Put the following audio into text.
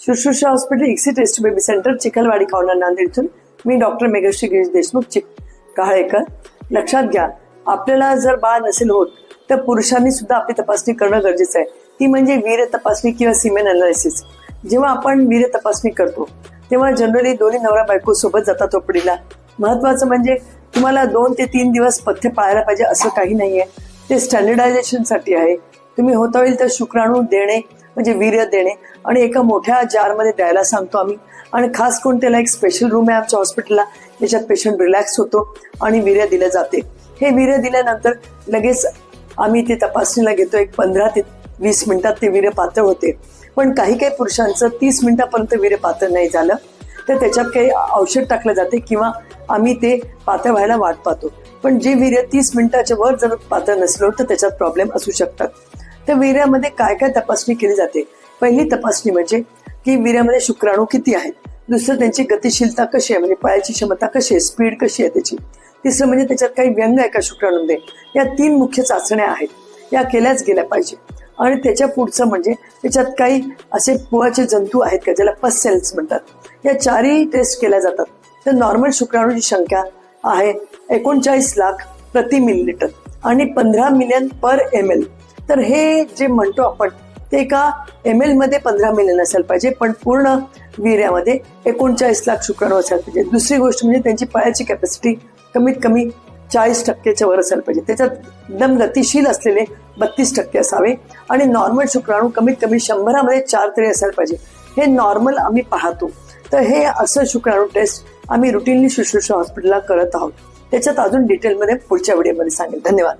Shushrusha hospital ICSI test baby centre Chikhalwadi corner नांदेडथून मी doctor मेघश्री Girish Deshmukh चिक काहळेकर लक्षात घ्या आपल्याला जर बाळ नसेल होत तर पुरुषांनी सुद्धा आपली तपासणी करणं गरजेचं आहे ती म्हणजे वीर तपासणी किंवा सिमेन अनालिसिस जेव्हा आपण वीर तपासणी करतो तेव्हा जनरली दोन्ही नवरा बायको सोबत जातात ओपडीला महत्वाचं म्हणजे तुम्हाला दोन ते तीन दिवस पथ्य पाळायला पाहिजे असं काही नाहीये ते स्टँडर्डायझेशनसाठी आहे तुम्ही होता होईल तर शुक्राणू देणे म्हणजे वीर्य देणे आणि एका मोठ्या जारमध्ये द्यायला सांगतो आम्ही. आणि खास करून त्याला एक स्पेशल रूम आहे आमच्या हॉस्पिटलला त्याच्यात पेशंट रिलॅक्स होतो आणि वीर्य दिलं जाते. हे वीर्य दिल्यानंतर लगेच आम्ही ते तपासणीला घेतो. एक पंधरा ते वीस मिनिटात ते वीर्य पातळ होते. पण काही काही पुरुषांचं तीस मिनिटापर्यंत वीर्य पातळ नाही झालं. तर त्याच्यात काही औषध टाकलं जाते किंवा आम्ही ते पातळ व्हायला वाट पाहतो. पण जे वीर्य तीस मिनिटाच्या वर जर पातळ नसलो तर त्याच्यात प्रॉब्लेम असू शकतात. तर वीर्यामध्ये काय काय तपासणी केली जाते? पहिली तपासणी म्हणजे की वीर्यामध्ये शुक्राणू किती आहेत? दुसरं त्यांची गतिशीलता कशी आहे? म्हणजे पायाची क्षमता कशी आहे? स्पीड कशी आहे त्याची? तिसरं म्हणजे त्याच्यात काही व्यंग आहे का शुक्राणूमध्ये? या तीन मुख्य चाचण्या आहेत. या केल्याच गेल्या पाहिजे. आणि त्याच्या पुढचं म्हणजे त्याच्यात काही असे पुळाचे जंतू आहेत का ज्याला पस सेल्स म्हणतात? या चारही टेस्ट केल्या जातात. तर नॉर्मल शुक्राणूची संख्या आहे एकोणचाळीस लाख प्रति मिलीलिटर आणि पंधरा मिलियन पर एम एल तर हे जे म्हणतो आपण ते एका एम एलमध्ये पंधरा मिलियन असायला पाहिजे पण पूर्ण वीर्यामध्ये एकोणचाळीस लाख शुक्राणू असायला पाहिजे. दुसरी गोष्ट म्हणजे त्यांची पायाची कॅपॅसिटी कमीत कमी चाळीस टक्क्याच्या वर असायला पाहिजे. त्याच्यात एकदम गतिशील असलेले बत्तीस टक्के असावे. आणि नॉर्मल शुक्राणू कमीत कमी शंभरामध्ये चार तरी असायला पाहिजे. हे नॉर्मल आम्ही पाहतो. तर हे असं शुक्राणू टेस्ट आम्ही रुटीनली शुश्रूषा हॉस्पिटलला करत आहोत. त्याच्यात अजून डिटेलमध्ये पुढच्या व्हिडिओमध्ये सांगेल. धन्यवाद.